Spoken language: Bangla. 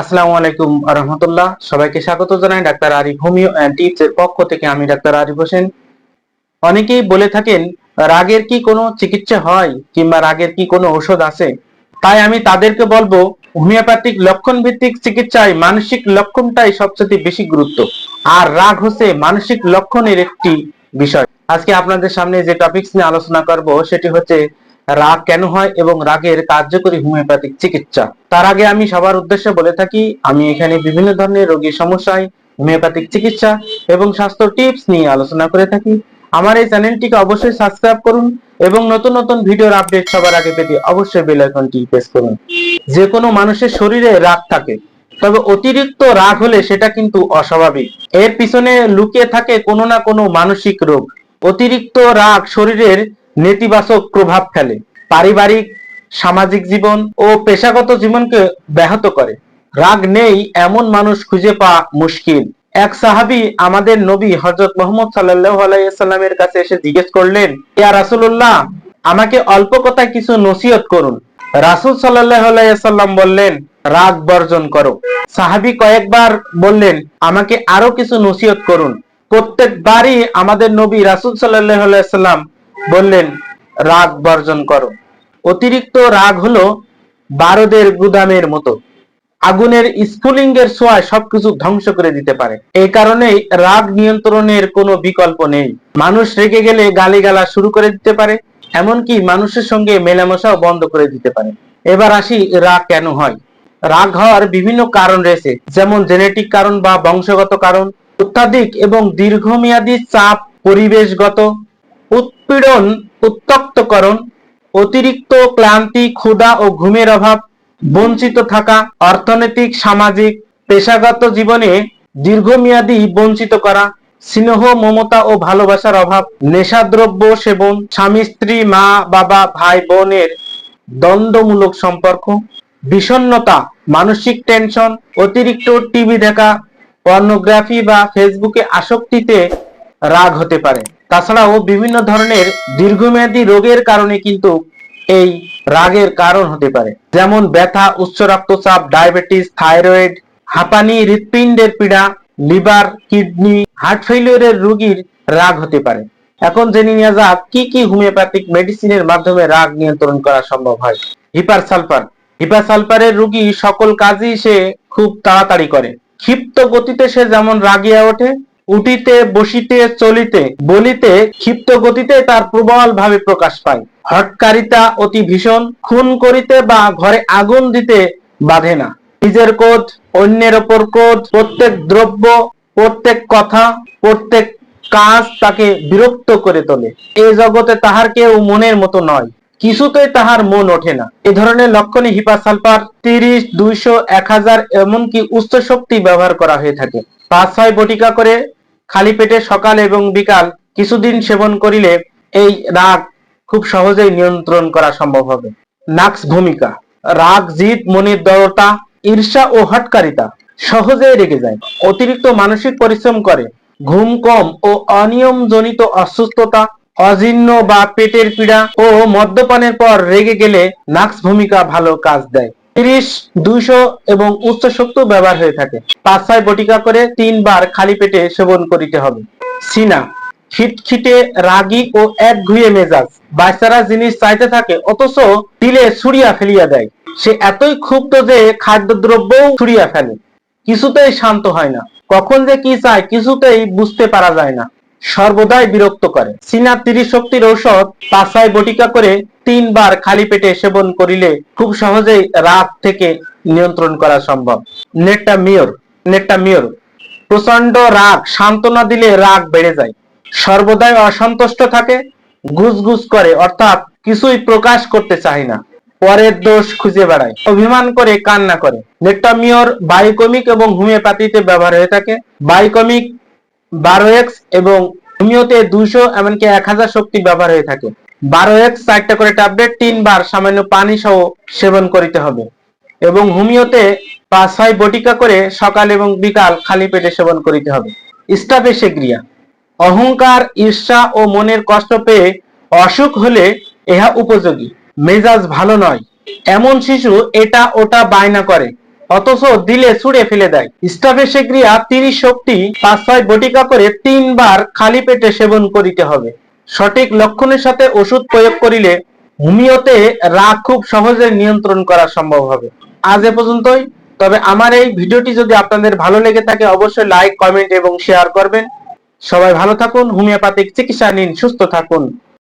আসসালামু আলাইকুম রহমতুল্লাহ সবাইকে স্বাগত জানাই ডাক্তার আরিফ হোমিও পক্ষ থেকে। আমি ডাক্তার আরিফ হোসেন। অনেকেই বলে থাকেন, রাগের কি কোনো চিকিৎসা হয় কিংবা রাগের কি কোনো ঔষধ আছে? তাই আমি তাদেরকে বলব, হোমিওপ্যাথিক লক্ষণ ভিত্তিক চিকিৎসায় মানসিক লক্ষণটাই সবচেয়ে বেশি গুরুত্ব। আর রাগ হচ্ছে মানসিক লক্ষণের একটি বিষয়। আজকে আপনাদের সামনে যে টপিকস নিয়ে আলোচনা করব, সেটি হচ্ছে রাগ কেন হয় এবং রাগের কার্যকরী হোমিওপ্যাথিক চিকিৎসা? তার আগে আমি সবার উদ্দেশ্যে বলে থাকি, আমি এখানে বিভিন্ন ধরনের রোগীর সমস্যায় হোমিওপ্যাথিক চিকিৎসা এবং স্বাস্থ্য টিপস নিয়ে আলোচনা করে থাকি। আমার এই চ্যানেলটিকে অবশ্যই সাবস্ক্রাইব করুন এবং নতুন নতুন ভিডিওর আপডেট সবার আগে পেতে অবশ্যই বেল আইকনটি প্রেস করুন। যে কোনো মানুষের শরীরে রাগ থাকে, তবে অতিরিক্ত রাগ হলে সেটা কিন্তু অস্বাভাবিক। এর পিছনে লুকিয়ে থাকে কোনো না কোনো মানসিক রোগ। অতিরিক্ত রাগ শরীরের নেতিবাচক প্রভাব ফেলে। পারিবারিক, সামাজিক জীবন ও পেশাগত জীবনকে ব্যাহত করে। রাগ নেই এমন মানুষ খুঁজে পাওয়া মুশকিল। এক সাহাবী আমাদের নবী হযরত মুহাম্মদ সাল্লাল্লাহু আলাইহি সাল্লামের কাছে এসে জিজ্ঞেস করলেন, ইয়া রাসূলুল্লাহ, আমাকে অল্প কথায় কিছু নসিহত করুন। রাসূল সাল্লাল্লাহু আলাইহি সাল্লাম বললেন, রাগ বর্জন করো। সাহাবী কয়েকবার বললেন, আমাকে আরও কিছু নসিহত করুন। প্রত্যেকবারই আমাদের নবী রাসূল সাল্লাল্লাহু আলাইহি সাল্লাম বললেন, রাগ বর্জন করো। অতিরিক্ত রাগ হলো বারদের গুদামের মতো। আগুনের স্ফুলিঙ্গের ছোঁয়ায় সবকিছু ধ্বংস করে দিতে পারে। এই কারণেই রাগ নিয়ন্ত্রণের কোনো বিকল্প নেই। মানুষ রেগে গেলে গালিগালা শুরু করে দিতে পারে, এমনকি মানুষের সঙ্গে মেলামেশাও বন্ধ করে দিতে পারে। এবার আসি রাগ কেন হয়? রাগ হওয়ার বিভিন্ন কারণ রয়েছে, যেমন জেনেটিক কারণ বা বংশগত কারণ, অত্যাধিক এবং দীর্ঘমেয়াদী চাপ পরিবেশগত উৎপীড়ন উত্তক্তকরণ অতিরিক্ত ক্লান্তি, ক্ষুধা ও ঘুমের অভাব, বঞ্চিত থাকা, অর্থনৈতিক, সামাজিক, পেশাগত জীবনে দীর্ঘমেয়াদী বঞ্চিত করা, স্নেহ, মমতা ও ভালোবাসার অভাব, নেশাদ্রব্য সেবন, স্বামী, স্ত্রী, মা, বাবা, ভাই, বোনের দ্বন্দ্বমূলক সম্পর্ক, বিষণ্ণতা, মানসিক টেনশন, অতিরিক্ত টিভি দেখা, পর্নোগ্রাফি বা ফেসবুকে আসক্তিতে রাগ হতে পারে। তাছাড়াও বিভিন্ন ধরনের দীর্ঘমেয়াদী রোগের কারণে কিন্তু এই রাগের কারণ হতে পারে। যেমন ব্যথা, উচ্চ রক্তচাপ, ডায়াবেটিস, থাইরয়েড, হাঁপানি, হৃৎপিণ্ডের পীড়া, লিভার, কিডনি, হার্ট ফেলিওরের রোগীর রাগ হতে পারে। এখন জেনে নেওয়া যাক কি কি হোমিওপ্যাথিক মেডিসিনের মাধ্যমে রাগ নিয়ন্ত্রণ করা সম্ভব হয়। হিপার সালফার হিপার সালফারের রোগী সকল কাজই সে খুব তাড়াতাড়ি করে। ক্ষিপ্ত গতিতে সে যেমন রাগিয়া ওঠে উঠিতে, বসিতে, চলিতে, বলিতে, ক্ষিপ্ত গতিতে তার প্রবল ভাবে প্রকাশ পায়। হটকারিতা অতি ভীষণ, খুন করিতে বা ঘরে আগুন দিতে বাধে না। নিজের ক্রোধ, অন্যের ওপর ক্রোধ, প্রত্যেক দ্রব্য, প্রত্যেক কথা, প্রত্যেক কাজ তাকে বিরক্ত করে তোলে। এই জগতে তাহার কেউ মনের মতো নয়। কিছুতেই তাহার মন ওঠে না। এ ধরনের লক্ষণে হিপা সালফার তিরিশ, দুইশো, এক হাজার এমনকি উচ্চ শক্তি ব্যবহার করা হয়ে থাকে। পাঁচ, ছয় বটিকা করে খালি পেটে সকাল এবং বিকাল কিছুদিন সেবন করিলে এই রাগ খুব সহজেই নিয়ন্ত্রণ করা সম্ভব হবে। নাক্স ভূমিকা, রাগ, জিদ, মনের দরতা, ঈর্ষা ও হটকারিতা সহজেই রেগে যায়। অতিরিক্ত মানসিক পরিশ্রম করে। ঘুম কম ও অনিয়ম জনিত অসুস্থতা, অজীর্ণ বা পেটের পীড়া ও মদ্যপানের পর রেগে গেলে নাক্স ভূমিকা ভালো কাজ দেয়। তিরিশ, দুইশো এবং উচ্চ শক্ত ব্যবহার হয়ে থাকে। পাঁচ, ছয় বটিকা করে তিনবার খালি পেটে সেবন করিতে হবে। সিনা, খিটখিটে, রাগী ও এক ঘুয়ে মেজাজ। জিনিস চাইতে থাকে, অথচ দিলে ছুড়িয়া ফেলিয়া দেয়। সে এতই ক্ষুব্ধ যে খাদ্যদ্রব্যও ছুড়িয়া ফেলে। কিছুতেই শান্ত হয় না। কখন যে কি চায়, কিছুতেই বুঝতে পারা যায় না। সর্বদাই বিরক্ত করে। সিনা তিরিশ শক্তির ঔষধ পাঁচায় বটিকা করে তিনবার খালি পেটে সেবন করিলে খুব সহজেই রাত থেকে নিয়ন্ত্রণ করা সম্ভব। নেটটা মিয়র নেটটা মিয়র। প্রচণ্ড রাগ, সান্ত্বনা দিলে রাগ বেড়ে যায়। সর্বদাই অসন্তুষ্ট থাকে গুজগুজ করে, অর্থাৎ কিছুই প্রকাশ করতে চায় না। পরের দোষ খুঁজে বেড়ায়, অভিমান করে, কান্না করে। নেট্টামিওর বায়োকমিক এবং হোমিওপ্যাথিতে ব্যবহার হয়ে থাকে। বায়োকমিক বারো এক্স এবং হোমিওতে দুইশো এমনকি এক হাজার শক্তি ব্যবহার হয়ে থাকে। বারো এক্স চারটা করে ট্যাবলেট, তিনবার সামান্য পানি সহ সেবন করিতে হবে। এবং হোমিওতে পাঁচ ছয় বটিকা করে সকাল এবং বিকাল খালি পেটে সেবন করিতে হবে। স্টাফেসেগ্রিয়া অহংকার, ঈর্ষা ও মনের কষ্ট পেয়ে অসুখ হলে ইহা উপযোগী। মেজাজ ভালো নয়। এমন শিশু এটা ওটা বায়না করে। অথচ দিলে ছুঁড়ে ফেলে দেয়। স্টাফেসেগ্রিয়া তিরিশ শক্তি, পাঁচ ছয় বটিকা করে তিনবার খালি পেটে সেবন করিতে হবে। সঠিক লক্ষণের সাথে ওষুধ প্রয়োগ করিলে হোমিওতে রাগ খুব সহজে নিয়ন্ত্রণ করা সম্ভব হবে। আজ এ পর্যন্তই। তবে আমার এই ভিডিওটি যদি আপনাদের ভালো লেগে থাকে, অবশ্যই লাইক, কমেন্ট এবং শেয়ার করবেন। সবাই ভালো থাকুন, হোমিওপ্যাথিক চিকিৎসা নিন, সুস্থ থাকুন।